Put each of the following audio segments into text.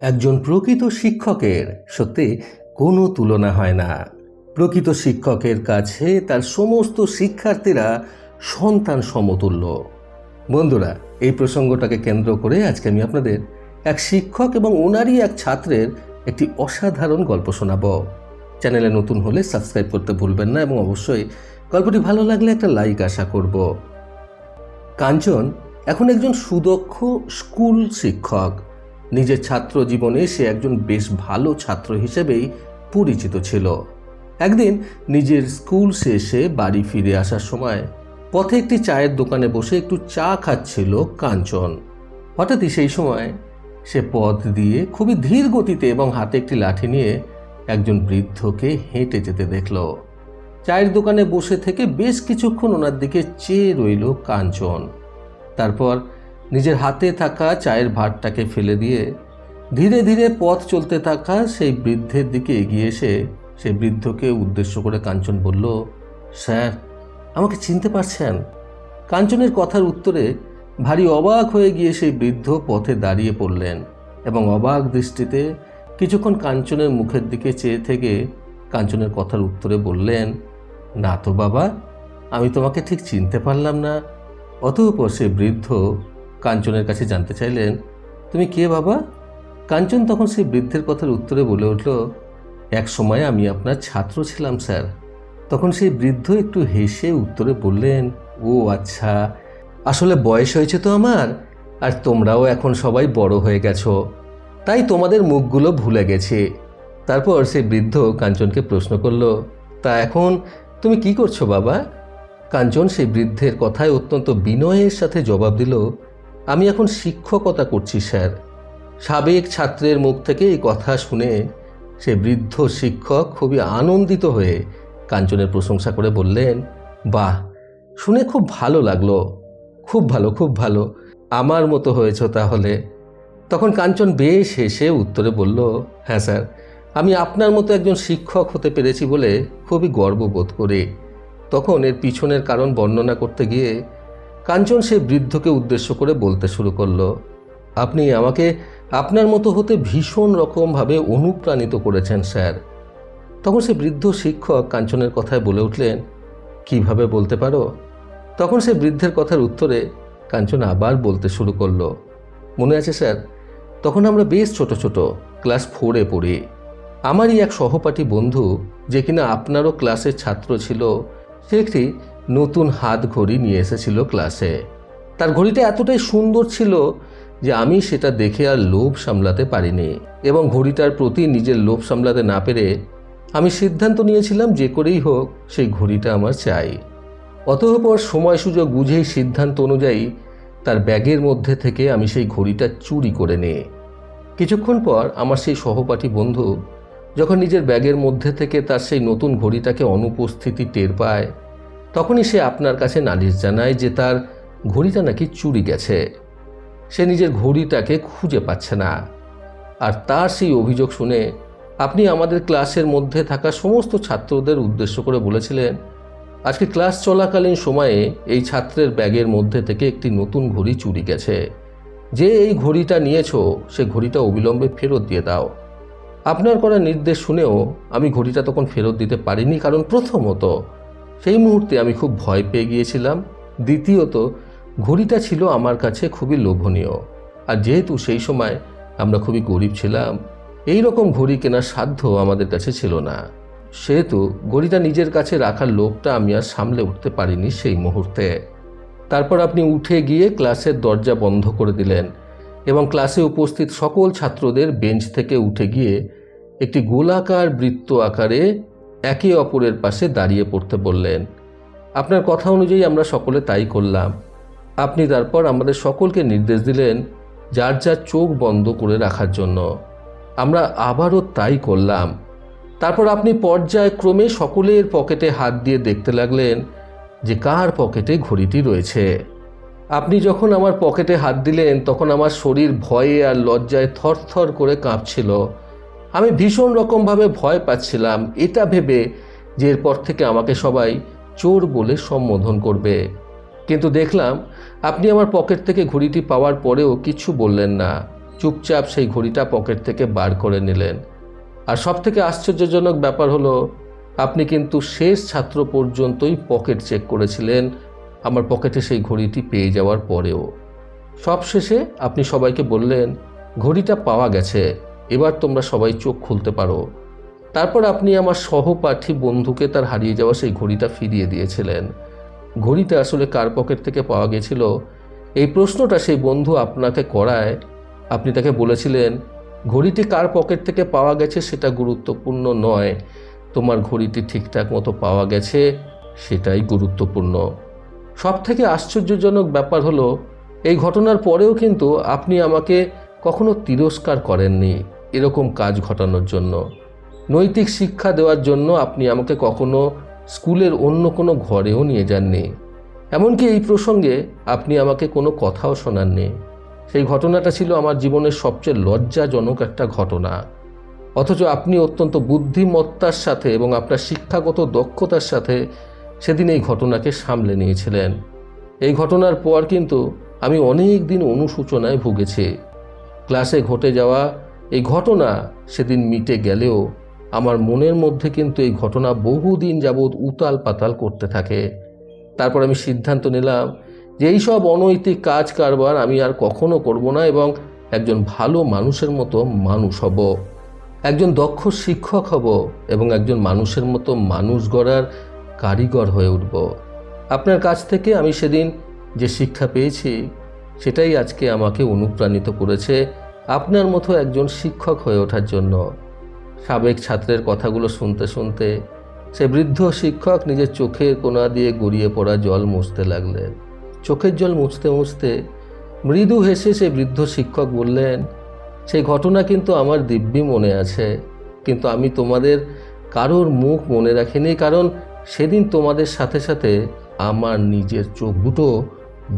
একজন প্রকৃত শিক্ষকের সত্যি কোনো তুলনা হয় না। প্রকৃত শিক্ষকের কাছে তার সমস্ত শিক্ষার্থীরা সন্তান সমতুল্য। বন্ধুরা, এই প্রসঙ্গটাকে কেন্দ্র করে আজকে আমি আপনাদের এক শিক্ষক এবং ওনারই এক ছাত্রের একটি অসাধারণ গল্প শোনাব। চ্যানেলে নতুন হলে সাবস্ক্রাইব করতে ভুলবেন না এবং অবশ্যই গল্পটি ভালো লাগলে একটা লাইক আশা করব। কাঞ্চন এখন একজন সুদক্ষ স্কুল শিক্ষক। নিজের ছাত্র জীবনে সে একজন বেশ ভালো ছাত্র হিসেবেই পরিচিত ছিল। একদিন নিজের স্কুল শেষে বাড়ি ফিরে আসার সময় পথে একটি চায়ের দোকানে বসে একটু চা খাচ্ছিল কাঞ্চন। হঠাৎই সেই সময় সে পথ দিয়ে খুবই ধীর গতিতে এবং হাতে একটি লাঠি নিয়ে একজন বৃদ্ধকে হেঁটে যেতে দেখল। চায়ের দোকানে বসে থেকে বেশ কিছুক্ষণ ওনার দিকে চেয়ে রইল কাঞ্চন। তারপর নিজের হাতে থাকা চায়ের ভাতটাকে ফেলে দিয়ে ধীরে ধীরে পথ চলতে থাকা সেই বৃদ্ধের দিকে এগিয়ে এসে সেই বৃদ্ধকে উদ্দেশ্য করে কাঞ্চন বলল, স্যার, আমাকে চিনতে পারছেন? কাঞ্চনের কথার উত্তরে ভারী অবাক হয়ে গিয়ে সেই বৃদ্ধ পথে দাঁড়িয়ে পড়লেন এবং অবাক দৃষ্টিতে কিছুক্ষণ কাঞ্চনের মুখের দিকে চেয়ে থেকে কাঞ্চনের কথার উত্তরে বললেন, না তো বাবা, আমি তোমাকে ঠিক চিনতে পারলাম না। অতঃপর সে বৃদ্ধ কাঞ্চনের কাছে জানতে চাইলেন, তুমি কে বাবা? কাঞ্চন তখন সেই বৃদ্ধের কথার উত্তরে বলে উঠল, এক সময় আমি আপনার ছাত্র ছিলাম, স্যার। তখন সেই বৃদ্ধ একটু হেসে উত্তরে বললেন, ও আচ্ছা আসলে বয়স হয়েছে তো আমার, আর তোমরাও এখন সবাই বড় হয়ে গেছো। তাই তোমাদের মুখগুলো ভুলে গেছে। তারপর সেই বৃদ্ধ কাঞ্চনকে প্রশ্ন করল, তা এখন তুমি কি করছ বাবা? কাঞ্চন সেই বৃদ্ধের কথায় অত্যন্ত বিনয়ের সাথে জবাব দিল আমি এখন শিক্ষকতা করছি, স্যার। সাবেক ছাত্রের মুখ থেকে এই কথা শুনে সে বৃদ্ধ শিক্ষক খুবই আনন্দিত হয়ে কাঞ্চনের প্রশংসা করে বললেন, বাহ, শুনে খুব ভালো লাগল। খুব ভালো খুব ভালো। আমার মতো হয়েছ তাহলে। তখন কাঞ্চন বেশ হেসে উত্তরে বলল হ্যাঁ স্যার, আমি আপনার মতো একজন শিক্ষক হতে পেরেছি বলে খুবই গর্ববোধ করি। তখন এর পিছনের কারণ বর্ণনা করতে গিয়ে কাঞ্চন সেই বৃদ্ধকে উদ্দেশ্য করে বলতে শুরু করল, আপনি আমাকে আপনার মতো হতে ভীষণ রকমভাবে অনুপ্রাণিত করেছেন, স্যার। তখন সে বৃদ্ধ শিক্ষক কাঞ্চনের কথায় বলে উঠলেন, কীভাবে বলতে পারো? তখন সে বৃদ্ধের কথার উত্তরে কাঞ্চন আবার বলতে শুরু করল, মনে আছে, স্যার, তখন আমরা বেশ ছোট ছোট, ক্লাস ফোরে পড়ি। আমারই এক সহপাঠী বন্ধু, যে কিনা আপনারও ক্লাসের ছাত্র ছিল, সে একটি নতুন হাত ঘড়ি নিয়ে এসেছিল ক্লাসে। তার ঘড়িটা এতটাই সুন্দর ছিল যে আমি সেটা দেখে আর লোভ সামলাতে পারিনি এবং ঘড়িটার প্রতি নিজের লোভ সামলাতে না পেরে আমি সিদ্ধান্ত নিয়েছিলাম যে করেই হোক সেই ঘড়িটা আমার চাই। অতঃপর সময় সুযোগ বুঝেই সিদ্ধান্ত অনুযায়ী তার ব্যাগের মধ্যে থেকে আমি সেই ঘড়িটা চুরি করে নিই। কিছুক্ষণ পর আমার সেই সহপাঠী বন্ধু যখন নিজের ব্যাগের মধ্যে থেকে তার সেই নতুন ঘড়িটাকে অনুপস্থিতি টের পায় তখনই সে আপনার কাছে নালিশ জানায় যে তার ঘড়িটা নাকি চুরি গেছে। সে নিজের ঘড়িটাকে খুঁজে পাচ্ছে না। আর তার সেই অভিযোগ শুনে আপনি আমাদের ক্লাসের মধ্যে থাকা সমস্ত ছাত্রদের উদ্দেশ্য করে বলেছিলেন, আজকে ক্লাস চলাকালীন সময়ে এই ছাত্রের ব্যাগের মধ্যে থেকে একটি নতুন ঘড়ি চুরি গেছে। যে এই ঘড়িটা নিয়েছো, সে ঘড়িটা অবিলম্বে ফেরত দিয়ে দাও। আপনার করা নির্দেশ শুনেও আমি ঘড়িটা তখন ফেরত দিতে পারিনি, কারণ প্রথমত সেই মুহূর্তে আমি খুব ভয় পেয়ে গিয়েছিলাম। দ্বিতীয়ত, ঘড়িটা ছিল আমার কাছে খুবই লোভনীয়। আর যেহেতু সেই সময় আমরা খুবই গরিব ছিলাম, এই রকম ঘড়ি কেনার সাধ্য আমাদের কাছে ছিল না। সেহেতু ঘড়িটা নিজের কাছে রাখার লোভটা আমি আর সামলে উঠতে পারিনি সেই মুহূর্তে। তারপর আপনি উঠে গিয়ে ক্লাসের দরজা বন্ধ করে দিলেন এবং ক্লাসে উপস্থিত সকল ছাত্রদের বেঞ্চ থেকে উঠে গিয়ে একটি গোলাকার বৃত্ত আকারে একে অপরের পাশে দাঁড়িয়ে পড়তে বললেন, আপনার কথা অনুযায়ী আমরা সকলে তাই করলাম। আপনি তারপর আমাদের সকলকে নির্দেশ দিলেন যার যার চোখ বন্ধ করে রাখার জন্য। আমরা আবারও তাই করলাম। তারপর আপনি পর্যায়ক্রমে সকলের পকেটে হাত দিয়ে দেখতে লাগলেন যে কার পকেটে ঘড়িটি রয়েছে। আপনি যখন আমার পকেটে হাত দিলেন, তখন আমার শরীর ভয়ে আর লজ্জায় থরথর করে কাঁপছিল। আমি ভীষণ রকমভাবে ভয় পাচ্ছিলাম। এটা ভেবে যে এরপর থেকে আমাকে সবাই চোর বলে সম্বোধন করবে। কিন্তু দেখলাম, আপনি আমার পকেট থেকে ঘড়িটি পাওয়ার পরেও কিছু বললেন না। চুপচাপ সেই ঘড়িটা পকেট থেকে বার করে নিলেন। আর সব থেকে আশ্চর্যজনক ব্যাপার হলো, আপনি কিন্তু শেষ ছাত্র পর্যন্তই পকেট চেক করেছিলেন আমার পকেটে সেই ঘড়িটি পেয়ে যাওয়ার পরেও। সবশেষে আপনি সবাইকে বললেন, ঘড়িটা পাওয়া গেছে। এবার তোমরা সবাই চোখ খুলতে পারো। তারপর আপনি আমার সহপাঠী বন্ধুকে তার হারিয়ে যাওয়া সেই ঘড়িটা ফিরিয়ে দিয়েছিলেন। ঘড়িটা আসলে কার পকেট থেকে পাওয়া গেছিল? এই প্রশ্নটা সেই বন্ধু আপনাকে করায়। আপনি তাকে বলেছিলেন, ঘড়িটি কার পকেট থেকে পাওয়া গেছে সেটা গুরুত্বপূর্ণ নয়। তোমার ঘড়িটি ঠিকঠাক মতো পাওয়া গেছে সেটাই গুরুত্বপূর্ণ। সব থেকে আশ্চর্যজনক ব্যাপার হলো, এই ঘটনার পরেও কিন্তু আপনি আমাকে কখনো তিরস্কার করেননি। এরকম কাজ ঘটানোর জন্য। নৈতিক শিক্ষা দেওয়ার জন্য আপনি আমাকে কখনো স্কুলের অন্য কোনো ঘরেও নিয়ে যাননি। এমনকি এই প্রসঙ্গে আপনি আমাকে কোনো কথাও শোনাননি। সেই ঘটনাটা ছিল আমার জীবনের সবচেয়ে লজ্জাজনক একটা ঘটনা। অথচ আপনি অত্যন্ত বুদ্ধিমত্তার সাথে এবং আপনার শিক্ষাগত দক্ষতার সাথে সেদিন এই ঘটনাকে সামলে নিয়েছিলেন। এই ঘটনার পর কিন্তু আমি অনেক দিন অনুশোচনায় ভুগেছি। ক্লাসে ঘটে যাওয়া এই ঘটনা সেদিন মিটে গেলেও আমার মনের মধ্যে কিন্তু এই ঘটনা বহুদিন যাবৎ উতাল পাতাল করতে থাকে। তারপর আমি সিদ্ধান্ত নিলাম যে এই সব অনৈতিক কাজ কারবার আমি আর কখনো করব না এবং একজন ভালো মানুষের মতো মানুষ হব। একজন দক্ষ শিক্ষক হব এবং একজন মানুষের মতো মানুষ গড়ার কারিগর হয়ে উঠব। আপনার কাছ থেকে আমি সেদিন যে শিক্ষা পেয়েছি, সেটাই আজকে আমাকে অনুপ্রাণিত করেছে। আপনার মতো একজন শিক্ষক হয়ে ওঠার জন্য। সাবেক ছাত্রের কথাগুলো শুনতে শুনতে সে বৃদ্ধ শিক্ষক নিজের চোখের কোনা দিয়ে গড়িয়ে পড়া জল মুছতে লাগলেন। চোখের জল মুছতে মুছতে মৃদু হেসে সে বৃদ্ধ শিক্ষক বললেন, সেই ঘটনা কিন্তু আমার দিব্যি মনে আছে, কিন্তু আমি তোমাদের কারোর মুখ মনে রাখিনি, কারণ সেদিন তোমাদের সাথে সাথে আমার নিজের চোখ দুটো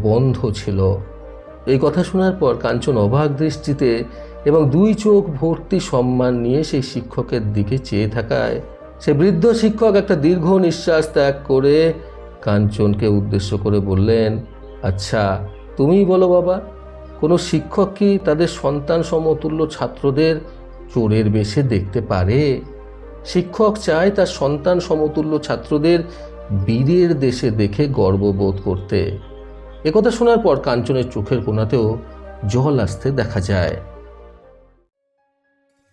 বন্ধ ছিল। এই কথা শোনার পর কাঞ্চন অবাক দৃষ্টিতে এবং দুই চোখ ভর্তি সম্মান নিয়ে সেই শিক্ষকের দিকে চেয়ে থাকায় সে বৃদ্ধ শিক্ষক একটা দীর্ঘ নিঃশ্বাস ত্যাগ করে কাঞ্চনকে উদ্দেশ্য করে বললেন আচ্ছা তুমিই বলো বাবা, কোনো শিক্ষক কি তাদের সন্তান সমতুল্য ছাত্রদের চোরের বেশে দেখতে পারে? শিক্ষক চায় তার সন্তান সমতুল্য ছাত্রদের বীরের দেশে দেখে গর্ববোধ করতে। একথা শোনার পর কাঞ্চনের চোখের কোনাতেও জল আসতে দেখা যায়।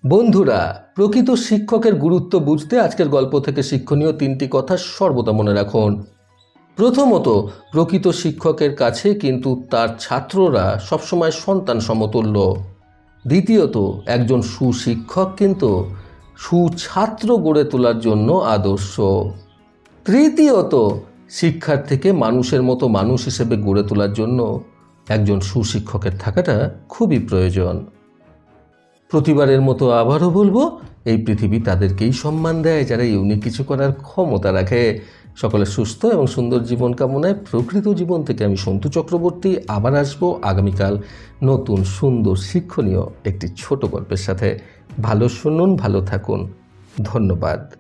বন্ধুরা, প্রকৃত শিক্ষকের গুরুত্ব বুঝতে আজকের গল্প থেকে শিক্ষণীয় তিনটি কথা সর্বদা মনে রাখুন। প্রথমত, প্রকৃত শিক্ষকের কাছে কিন্তু তার ছাত্ররা সবসময় সন্তান সমতুল্য। দ্বিতীয়ত, একজন সুশিক্ষক কিন্তু সুছাত্র গড়ে তোলার জন্য আদর্শ। তৃতীয়ত শিক্ষার্থীকে মানুষের মতো মানুষ হিসেবে গড়ে তোলার জন্য একজন সুশিক্ষকের থাকাটা খুবই প্রয়োজন। প্রতিবারের মতো আবারও বলব, এই পৃথিবী তাদেরকেই সম্মান দেয় যারা ইউনিক কিছু করার ক্ষমতা রাখে। সকলে সুস্থ এবং সুন্দর জীবন কামনায় প্রকৃত জীবন থেকে আমি সন্তু চক্রবর্তী আবার আসব আগামীকাল নতুন সুন্দর শিক্ষণীয় একটি ছোট গল্পের সাথে। ভালো শুনুন, ভালো থাকুন। ধন্যবাদ।